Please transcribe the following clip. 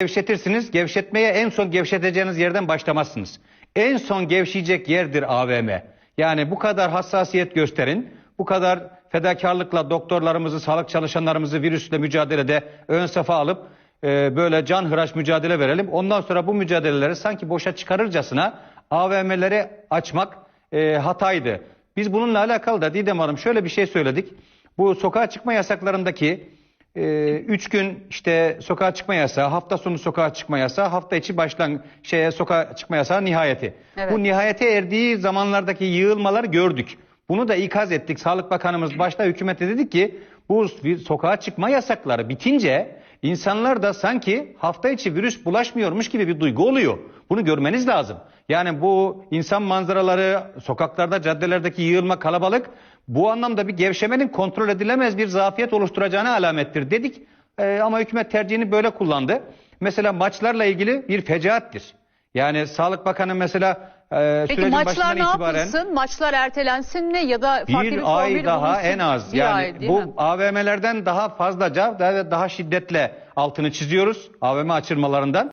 Gevşetirsiniz. Gevşetmeye en son gevşeteceğiniz yerden başlamazsınız. En son gevşeyecek yerdir AVM. Yani bu kadar hassasiyet gösterin. Bu kadar fedakarlıkla doktorlarımızı, sağlık çalışanlarımızı virüsle mücadelede ön safa alıp e, böyle can hıraş mücadele verelim. Ondan sonra bu mücadeleleri sanki boşa çıkarırcasına AVM'leri açmak e, hataydı. Biz bununla alakalı da Didem Hanım şöyle bir şey söyledik. Bu sokağa çıkma yasaklarındaki ee, üç gün işte sokağa çıkma yasağı, hafta sonu sokağa çıkma yasağı, hafta içi başlan şeye sokağa çıkma yasağı nihayeti. Evet. Bu nihayete erdiği zamanlardaki yığılmalar gördük. Bunu da ikaz ettik. Sağlık Bakanımız başta hükümete dedik ki bu sokağa çıkma yasakları bitince insanlar da sanki hafta içi virüs bulaşmıyormuş gibi bir duygu oluyor. Bunu görmeniz lazım. Yani bu insan manzaraları, sokaklarda, caddelerdeki yığılma kalabalık bu anlamda bir gevşemenin kontrol edilemez bir zafiyet oluşturacağına alamettir dedik. Ee, ama hükümet tercihini böyle kullandı. Mesela maçlarla ilgili bir fecaattir. Yani Sağlık Bakanı mesela e, Peki maçlar ne itibaren yapılsın? Maçlar ertelensin mi ya da farklı bir, bir ay daha bulunsun? en az Bir yani ay, bu mi? AVM'lerden daha fazlaca daha, daha şiddetle altını çiziyoruz AVM açılmalarından.